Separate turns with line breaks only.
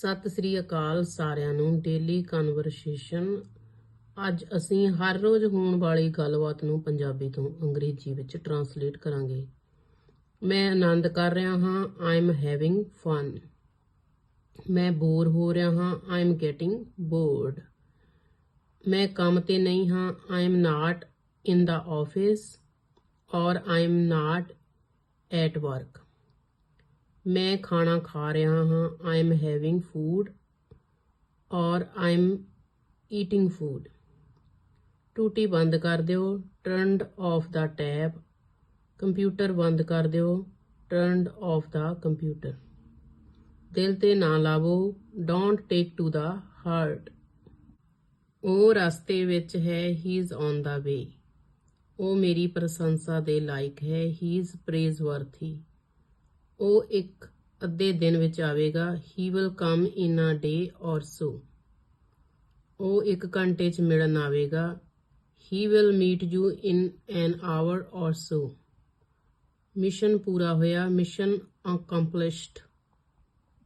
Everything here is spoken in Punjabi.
ਸਤਿ ਸ੍ਰੀ ਅਕਾਲ ਸਾਰਿਆਂ ਨੂੰ ਡੇਲੀ ਕਨਵਰਸੇਸ਼ਨ ਅੱਜ ਅਸੀਂ ਹਰ ਰੋਜ਼ ਹੋਣ ਵਾਲੀ ਗੱਲਬਾਤ ਨੂੰ ਪੰਜਾਬੀ ਤੋਂ ਅੰਗਰੇਜ਼ੀ ਵਿੱਚ ਟਰਾਂਸਲੇਟ ਕਰਾਂਗੇ। ਮੈਂ ਆਨੰਦ ਕਰ ਰਿਹਾ ਹਾਂ ਆਈ ਐਮ ਹੈਵਿੰਗ ਫਨ ਮੈਂ ਬੋਰ ਹੋ ਰਿਹਾ ਹਾਂ ਆਈ ਐਮ ਗੈਟਿੰਗ ਬੋਰਡ ਮੈਂ ਕੰਮ ਤੇ ਨਹੀਂ ਹਾਂ I am not in the office or I am not at work ਮੈਂ ਖਾਣਾ ਖਾ ਰਿਹਾ ਹਾਂ। ਆਈ ਐਮ ਹੈਵਿੰਗ ਫੂਡ ਔਰ ਆਈ ਐਮ ਈਟਿੰਗ ਫੂਡ ਟੂਟੀ ਬੰਦ ਕਰ ਦਿਓ। Turned off the tab computer ਬੰਦ ਕਰ ਦਿਓ। ਟਰਨਡ ਆਫ ਦਾ ਕੰਪਿਊਟਰ ਦਿਲ ਤੇ ਨਾ ਲਾਵੋ। Don't take to the heart ਉਹ ਰਸਤੇ ਵਿੱਚ ਹੈ। ਹੀ ਇਜ਼ ਔਨ ਦਾ ਵੇ ਉਹ ਮੇਰੀ ਪ੍ਰਸ਼ੰਸਾ ਦੇ ਲਾਇਕ ਹੈ। ਹੀ ਇਜ਼ ਪ੍ਰੇਜ਼ਵਰਥੀ ਉਹ ਇੱਕ ਅੱਧੇ ਦਿਨ ਵਿੱਚ ਆਵੇਗਾ। ਹੀ ਵਿਲ ਕਮ ਇਨ ਅ ਡੇ ਔਰ ਸੋ ਉਹ ਇੱਕ ਘੰਟੇ 'ਚ ਮਿਲਣ ਆਵੇਗਾ। He will meet you in an hour or so mission ਪੂਰਾ ਹੋਇਆ। ਮਿਸ਼ਨ ਅਕੰਪਲਿਸ਼ਡ